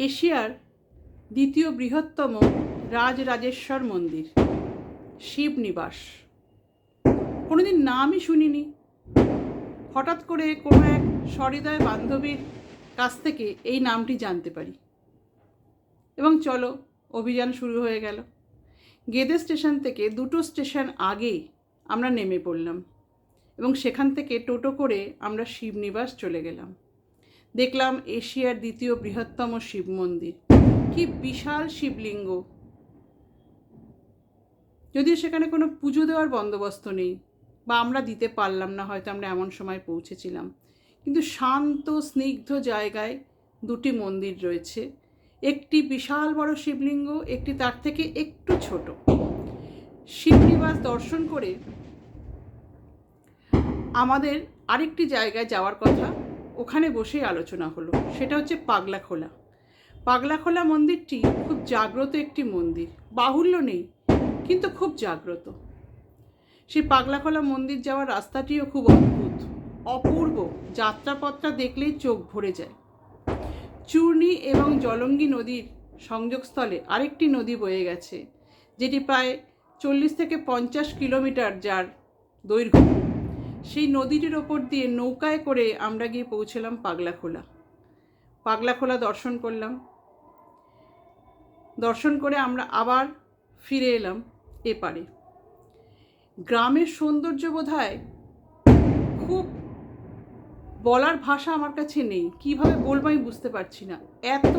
এশিয়ার দ্বিতীয় বৃহত্তম রাজরাজেশ্বর মন্দির, শিবনিবাস। কোনোদিন নামই শুনিনি। হঠাৎ করে কোনো এক সহৃদয় বান্ধবীর কাছ থেকে এই নামটি জানতে পারি। এবং চলো, অভিযান শুরু হয়ে গেল। গেদে স্টেশন থেকে দুটো স্টেশন আগেই আমরা নেমে পড়লাম এবং সেখান থেকে টোটো করে আমরা শিবনিবাস চলে গেলাম। দেখলাম এশিয়ার দ্বিতীয় বৃহত্তম শিব মন্দির। কি বিশাল শিবলিঙ্গ। যদিও সেখানে কোনো পুজো দেওয়ার বন্দোবস্ত নেই, বা আমরা দিতে পারলাম না, হয়তো আমরা এমন সময় পৌঁছেছিলাম। কিন্তু শান্ত, স্নিগ্ধ জায়গায় দুটি মন্দির রয়েছে। একটি বিশাল বড় শিবলিঙ্গ, একটি তার থেকে একটু ছোট। শিবনিবাস দর্শন করে আমাদের আরেকটি জায়গায় যাওয়ার কথা। ওখানে বসেই আলোচনা হলো। সেটা হচ্ছে পাগলাখোলা। পাগলাখোলা মন্দিরটি খুব জাগ্রত একটি মন্দির। বাহুল্য নেই, কিন্তু খুব জাগ্রত। সেই পাগলাখোলা মন্দির যাওয়ার রাস্তাটিও খুব অদ্ভুত। অপূর্ব। যাত্রাপথটা দেখলেই চোখ ভরে যায়। চূর্ণি এবং জলঙ্গি নদীর সংযোগস্থলে আরেকটি নদী বয়ে গেছে, যেটি প্রায় চল্লিশ থেকে পঞ্চাশ কিলোমিটার যার দৈর্ঘ্য। সেই নদীটির ওপর দিয়ে নৌকায় করে আমরা গিয়ে পৌঁছলাম পাগলাখোলা। পাগলাখোলা দর্শন করলাম। দর্শন করে আমরা আবার ফিরে এলাম এপারে। গ্রামের সৌন্দর্য বোধহয় খুব বলার ভাষা আমার কাছে নেই। কীভাবে বলব আমি বুঝতে পারছি না। এত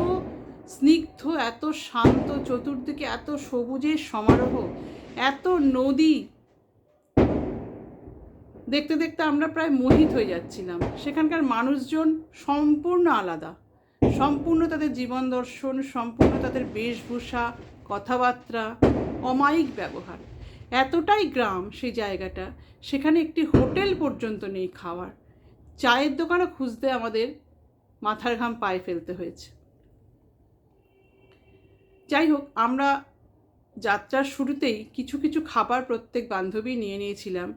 স্নিগ্ধ, এত শান্ত, চতুর্দিকে এত সবুজের সমারোহ, এত নদী দেখতে দেখতে আমরা প্রায় মোহিত হয়ে যাচ্ছিলাম। সেখানকার মানুষজন সম্পূর্ণ আলাদা। সম্পূর্ণ তাদের জীবন দর্শন, সম্পূর্ণ তাদের বেশভূষা, কথাবার্তা, অমায়িক ব্যবহার। এতটাই গ্রাম সেই জায়গাটা, সেখানে একটি হোটেল পর্যন্ত নেই খাওয়ার। চায়ের দোকানও খুঁজতে আমাদের মাথার ঘাম পায়ে ফেলতে হয়েছে। যাই হোক, আমরা যাত্রার শুরুতেই কিছু কিছু খাবার প্রত্যেক বান্ধবী নিয়ে নিয়েছিলাম।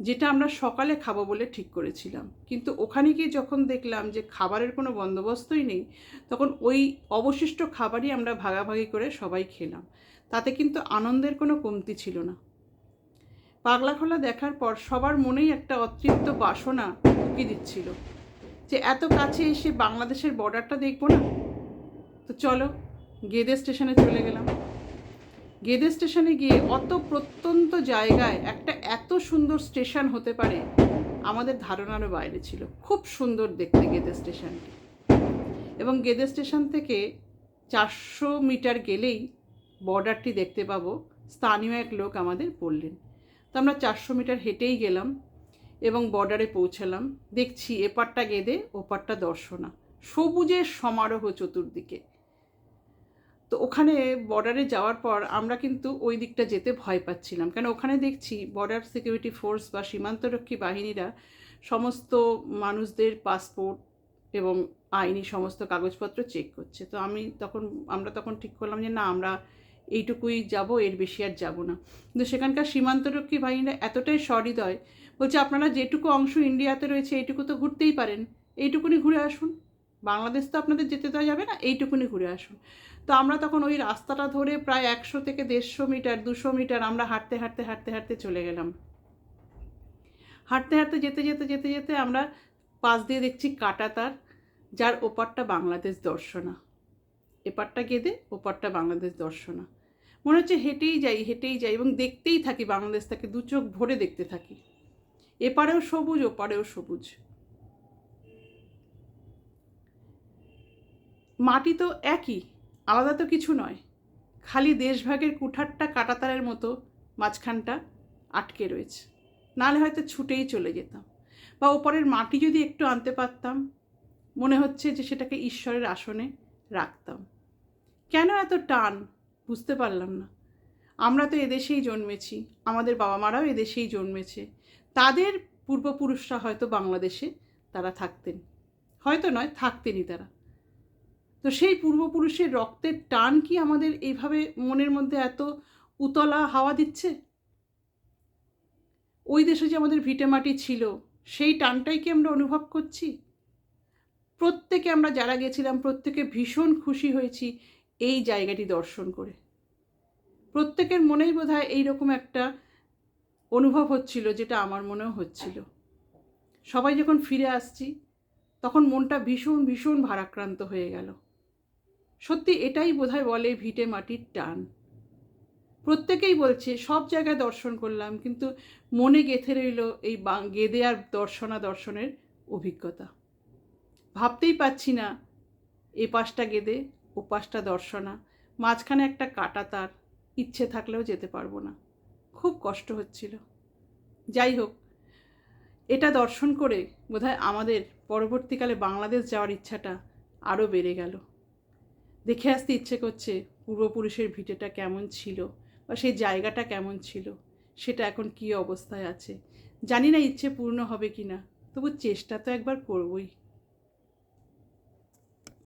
যেটা আমরা সকালে খাব বলে ঠিক করেছিলাম। কিন্তু ওখানে গিয়ে যখন দেখলাম যে খাবারের কোনো বন্দোবস্তই নেই, তখন ওই অবশিষ্ট খাবারই আমরা ভাগাভাগি করে সবাই খেলাম। তাতে কিন্তু আনন্দের কোনো কমতি ছিল না। পাগলাখোলা দেখার পর সবার মনেই একটা অতৃপ্ত বাসনা উকি দিচ্ছিল যে এত কাছে এসে বাংলাদেশের বর্ডারটা দেখব না? তো চলো, গেদে স্টেশনে চলে গেলাম। গেদে স্টেশনে গিয়ে অত প্রত্যন্ত জায়গায় একটা এত সুন্দর স্টেশন হতে পারে, আমাদের ধারণারও বাইরে ছিল। খুব সুন্দর দেখতে গেদে স্টেশনটি। এবং গেদে স্টেশন থেকে চারশো মিটার গেলেই বর্ডারটি দেখতে পাবো। স্থানীয় এক লোক আমাদের বললেন। তো আমরা চারশো মিটার হেঁটেই গেলাম এবং বর্ডারে পৌঁছালাম। দেখছি এপারটা গেদে, ওপারটা দর্শনা। সবুজের সমারোহ চতুর্দিকে। তো ওখানে বর্ডারে যাওয়ার পর আমরা কিন্তু ওই দিকটা যেতে ভয় পাচ্ছিলাম। কেন ওখানে দেখছি বর্ডার সিকিউরিটি ফোর্স বা সীমান্তরক্ষী বাহিনীরা সমস্ত মানুষদের পাসপোর্ট এবং আইনি সমস্ত কাগজপত্র চেক করছে। তো আমি তখন, আমরা তখন ঠিক করলাম যে না, আমরা এইটুকুই যাব, এর বেশি আর যাব না। কিন্তু সেখানকার সীমান্তরক্ষী বাহিনীরা এতটাই সহৃদয়, বলছে আপনারা যেটুকু অংশ ইন্ডিয়াতে রয়েছে, এইটুকু তো ঘুরতেই পারেন। এইটুকুনি ঘুরে আসুন। বাংলাদেশ তো আপনাদের যেতে দেওয়া যাবে না? এইটুকুনি ঘুরে আসুন। তো আমরা তখন ওই রাস্তাটা ধরে প্রায় একশো থেকে দেড়শো মিটার, দুশো মিটার আমরা হাঁটতে হাঁটতে হাঁটতে হাঁটতে চলে গেলাম। হাঁটতে হাঁটতে, যেতে যেতে যেতে যেতে আমরা পাশ দিয়ে দেখছি কাটাতার, যার ওপারটা বাংলাদেশ দর্শনা। এপারটা গেদে, ওপারটা বাংলাদেশ দর্শনা। মনে হচ্ছে হেঁটেই যাই হেঁটেই যাই এবং দেখতেই থাকি বাংলাদেশটাকে দু চোখ ভরে দেখতে থাকি। এপারেও সবুজ, ওপারেও সবুজ। মাটি তো একই, আলাদা তো কিছু নয়। খালি দেশভাগের কুঠারটা কাটাতারের মতো, মাঝখানটা আটকে রয়েছে। নাহলে হয়তো ছুটেই চলে যেতাম। বা ওপরের মাটি যদি একটু আনতে পারতাম, মনে হচ্ছে যে সেটাকে ঈশ্বরের আসনে রাখতাম। কেন এত টান? বুঝতে পারলাম না। আমরা তো এদেশেই জন্মেছি, আমাদের বাবা মারাও এদেশেই জন্মেছে। তাদের পূর্বপুরুষরা হয়তো বাংলাদেশে তারা থাকতেন। হয়তো নয়, থাকতেনই তারা। তো সেই পূর্বপুরুষের রক্তের টান কি আমাদের এইভাবে মনের মধ্যে এত উতলা হাওয়া দিচ্ছে? ওই দেশে যে আমাদের ভিটেমাটি ছিল, সেই টানটাই কি আমরা অনুভব করছি? প্রত্যেকে আমরা যারা গেছিলাম, প্রত্যেকে ভীষণ খুশি হয়েছি এই জায়গাটি দর্শন করে। প্রত্যেকের মনেই বোধ হয় এইরকম একটা অনুভব হচ্ছিল যেটা আমার মনেও হচ্ছিল। সবাই যখন ফিরে আসছি, তখন মনটা ভীষণ ভীষণ ভারাক্রান্ত হয়ে গেল। সত্যি এটাই বোধহয় বলে ভিটে মাটির টান। প্রত্যেকেই বলছে, সব জায়গায় দর্শন করলাম, কিন্তু মনে গেঁথে রইল এই গেদে আর দর্শনা দর্শনের অভিজ্ঞতা। ভাবতেই পাচ্ছি না, এ পাশটা গেদে, ও পাশটা দর্শনা, মাঝখানে একটা কাটা তার, ইচ্ছে থাকলেও যেতে পারব না। খুব কষ্ট হচ্ছিল। যাই হোক, এটা দর্শন করে বোধহয় আমাদের পরবর্তীকালে বাংলাদেশ যাওয়ার ইচ্ছাটা আরও বেড়ে গেল। দেখে আসতে ইচ্ছে করছে পূর্বপুরুষের ভিটেটা কেমন ছিল বা সেই জায়গাটা কেমন ছিল, সেটা এখন কী অবস্থায় আছে? জানি না ইচ্ছে পূর্ণ হবে কি না তবু চেষ্টা তো একবার করবই।